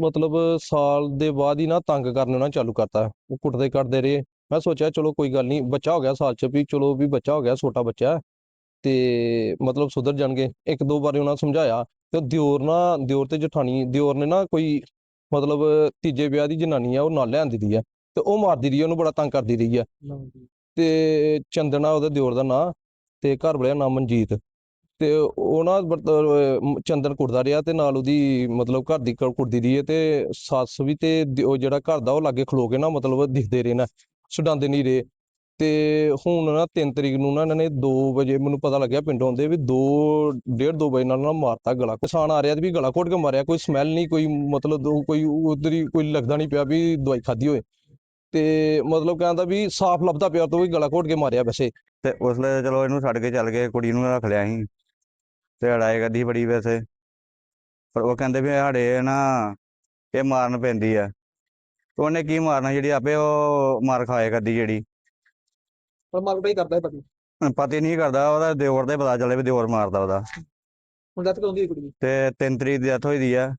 ਮਤਲਬ ਸਾਲ ਦੇ ਬਾਅਦ ਹੀ ਨਾ ਤੰਗ ਕਰਨਾ ਨਾ ਚਾਲੂ ਕਰਤਾ। ਉਹ ਕੁੱਟਦੇ ਕੱਟਦੇ ਰਹੇ। ਮੈਂ ਸੋਚਿਆ ਚਲੋ ਕੋਈ ਗੱਲ ਨਹੀਂ ਬੱਚਾ ਹੋ ਗਿਆ ਸਾਲ ਚ ਵੀ ਚਲੋ ਵੀ ਬੱਚਾ ਹੋ ਗਿਆ ਛੋਟਾ ਬੱਚਾ। ਤੇ ਮਤਲਬ ਸੁਧਰ ਜਾਣਗੇ। ਇੱਕ ਦੋ ਵਾਰੀ ਉਹਨਾਂ ਸਮਝਾਇਆ। ਤੇ ਦਿਓਰ ਨਾ ਦਿਓਰ ਤੇ ਜਠਾਣੀ ਦਿਓਰ ਨੇ ਨਾ ਕੋਈ ਮਤਲਬ ਤੀਜੇ ਵਿਆਹ ਦੀ ਜਨਾਨੀ ਆ ਉਹ ਨਾਲ ਲਿਆਂਦੀ ਦੀ ਆ। ਤੇ ਉਹ ਮਾਰਦੀ ਰਹੀ ਉਹਨੂੰ ਬੜਾ ਤੰਗ ਕਰਦੀ ਰਹੀ ਆ। ਤੇ ਚੰਦਨਾ ਉਹਦੇ ਦਿਓਰ ਦਾ ਨਾਂ ਤੇ ਘਰ ਵਾਲੇ ਦਾ ਨਾਮ ਮਨਜੀਤ। ਤੇ ਉਹ ਨਾ ਬਤ- ਚੰਦਨ ਕੁੱਟਦਾ ਰਿਹਾ ਤੇ ਨਾਲ ਉਹਦੀ ਮਤਲਬ ਘਰ ਦੀ ਕ- ਕੁੱਟਦੀ ਰਹੀ ਹੈ ਤੇ ਸੱਸ ਵੀ ਤੇ ਦ- ਉਹ ਜਿਹੜਾ ਘਰ ਦਾ ਉਹ ਲਾਗੇ ਖਲੋ ਕੇ ਨਾ ਮਤਲਬ ਦਿਖਦੇ ਰਹੇ ਨਾ, ਛਡਾਉਂਦੇ ਨਹੀਂ ਰਹੇ। ਤੇ ਹੁਣ ਨਾ 3 ਤਰੀਕ ਨੂੰ ਨਾ ਇਹਨਾਂ ਨੇ 2 ਵਜੇ ਮੈਨੂੰ ਪਤਾ ਲੱਗਿਆ ਪਿੰਡੋਂ ਆਉਂਦੇ ਵੀ 2 ਡੇਢ 2 ਵਜੇ ਨਾਲ ਨਾ ਮਾਰਤਾ ਗਲਾ। ਕਿਸਾਨ ਆ ਰਿਹਾ ਤੇ ਵੀ ਗਲਾ ਘੋਟ ਕੇ ਮਾਰਿਆ, ਕੋਈ ਸਮੈਲ ਨਹੀਂ, ਕੋਈ ਮਤਲਬ ਉਹ ਕੋਈ ਉਧਰ ਹੀ ਕੋਈ ਲੱਗਦਾ ਨਹੀਂ ਪਿਆ ਵੀ ਦਵਾਈ ਖਾਧੀ ਹੋਏ। ਤੇ ਮਤਲਬ ਕਹਿੰਦਾ ਵੀ ਸਾਫ਼ ਲੱਭਦਾ ਪਿਆ ਤੋਂ ਵੀ ਗਲਾ ਘੋਟ ਕੇ ਮਾਰਿਆ ਵੈਸੇ। ਤੇ ਉਸ ਵੇਲੇ ਚਲੋ ਇਹਨੂੰ ਛੱਡ ਕੇ ਚੱਲ ਗਏ, ਕੁੜੀ ਨੂੰ ਰੱਖ ਲਿਆ ਸੀ ਤੇ ਲੜਾਈ ਕਰਦੀ ਬੜੀ ਵੈਸੇ। ਪਰ ਉਹ ਕਹਿੰਦੇ ਵੀ ਸਾਡੇ ਨਾ ਇਹ ਮਾਰਨ ਪੈਂਦੀ ਆ। ਉਹਨੇ ਕੀ ਮਾਰਨਾ ਜਿਹੜੀ ਆਪੇ ਉਹ ਮਾਰ ਖਾਏ ਕਰਦੀ ਜਿਹੜੀ। ਪਰ ਮਾਰ ਕੁਟਾਈ ਕਰਦਾ ਪਤੀ। ਪਤੀ ਨਹੀਂ ਕਰਦਾ ਉਹਦਾ ਦਿਓਰ ਦਾ ਹੀ ਪਤਾ ਚੱਲੇ ਵੀ ਦਿਓਰ ਮਾਰਦਾ ਉਹਦਾ। ਹੁਣ ਡੈਥ ਕਦੋਂ ਦੀ ਹੋਈ ਕੁੜੀ ਤੇ 3 ਤਰੀਕ ਦੀ ਡੈਥ ਹੋਈ ਦੀ ਆ।